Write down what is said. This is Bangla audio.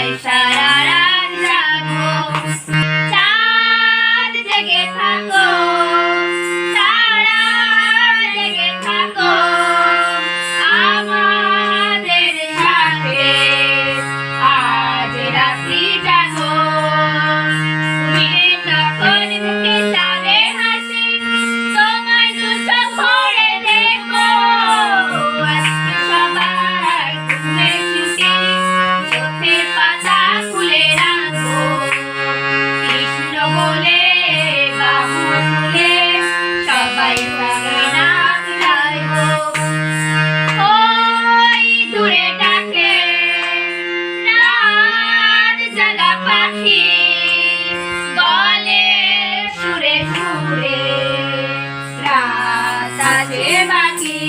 তোমায় সারা রাত জাগো। চাঁদ জেগে থাকো। পাখি বলে সুরে সুরে। রাত আছে বাকি